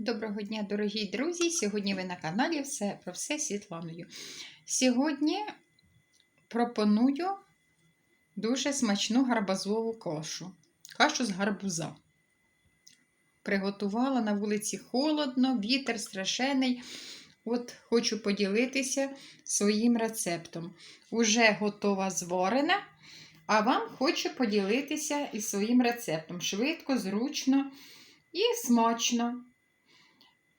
Доброго дня, дорогі друзі! Сьогодні ви на каналі Все про все Світланою. Сьогодні пропоную дуже смачну гарбузову кашу. Кашу з гарбуза. Приготувала на вулиці холодно, вітер страшений. От хочу поділитися своїм рецептом. Уже готова зварена, а вам хочу поділитися із своїм рецептом. Швидко, зручно і смачно.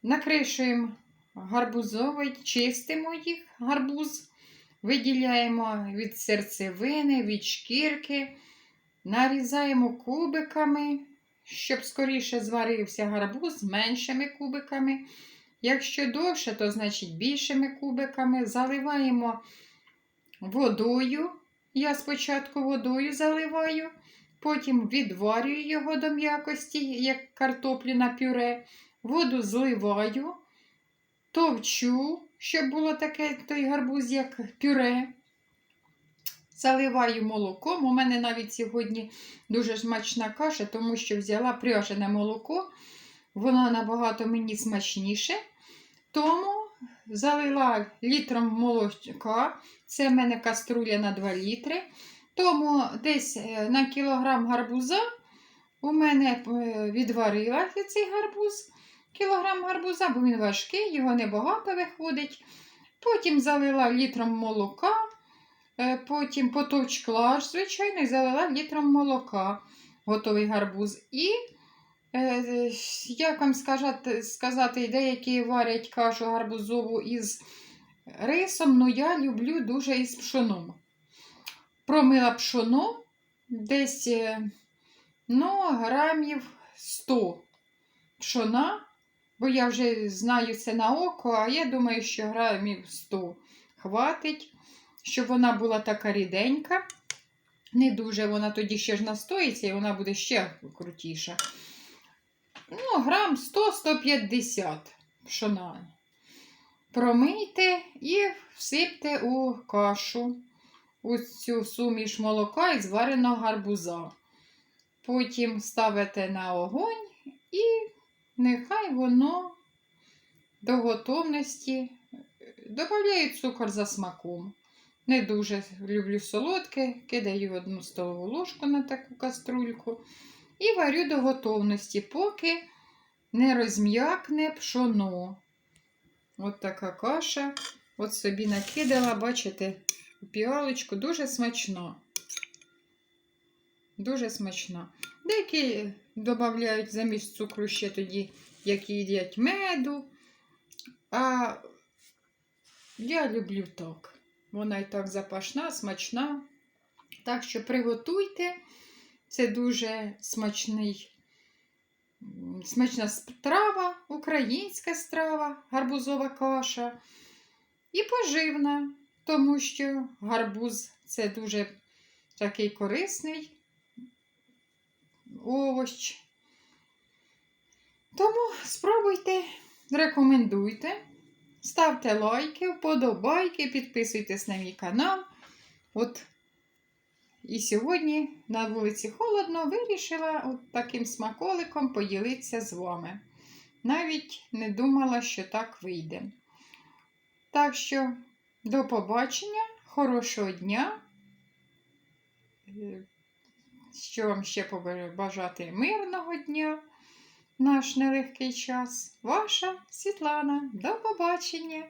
Накришуємо гарбузовий, чистимо їх гарбуз, виділяємо від серцевини, від шкірки, нарізаємо кубиками, щоб скоріше зварився гарбуз меншими кубиками. Якщо довше, то значить більшими кубиками. Заливаємо водою. Я спочатку водою заливаю, потім відварюю його до м'якості, як картоплю на пюре. Воду зливаю, товчу, щоб було таке той гарбуз, як пюре. Заливаю молоком. У мене навіть сьогодні дуже смачна каша, тому що взяла пряжене молоко. Воно набагато мені смачніше. Тому залила літром молока. Це в мене каструля на 2 літри. Тому десь на кілограм гарбуза у мене відварила цей гарбуз кілограм гарбуза, бо він важкий, його небагато виходить. Потім залила літром молока, е, потім потовчкла, звичайно, і залила літром молока готовий гарбуз. І, е, як вам сказати, сказати, деякі варять кашу гарбузову із рисом, ну я люблю дуже із пшоном. Промила пшоно десь е, ну, грамів 100 пшона. Бо я вже знаю це на око, а я думаю, що грамів 100 хватить, щоб вона була така ріденька. Не дуже вона тоді ще ж настоїться, і вона буде ще крутіша. Ну, грам 100-150 пшона. Промийте і всипте у кашу, у цю суміш молока і звареного гарбуза. Потім ставите на огонь і нехай воно до готовності. Добавляю цукор за смаком. Не дуже люблю солодке, кидаю одну столову ложку на таку каструльку і варю до готовності, поки не розм'якне пшоно. От така каша. От собі накидала, бачите, піалочку дуже смачна. Дуже смачна. Деякі додають замість цукру ще тоді, які їдять меду. А я люблю так. Вона і так запашна, смачна. Так що приготуйте. Це дуже смачний, смачна страва, українська страва, гарбузова каша. І поживна, тому що гарбуз це дуже такий корисний овощ. Тому спробуйте, рекомендуйте, ставте лайки, вподобайки, підписуйтесь на мій канал. От і сьогодні на вулиці холодно вирішила от таким смаколиком поділитися з вами. Навіть не думала, що так вийде. Так що, до побачення, хорошого дня! Що вам ще побажати мирного дня наш нелегкий час. Ваша Світлана. До побачення!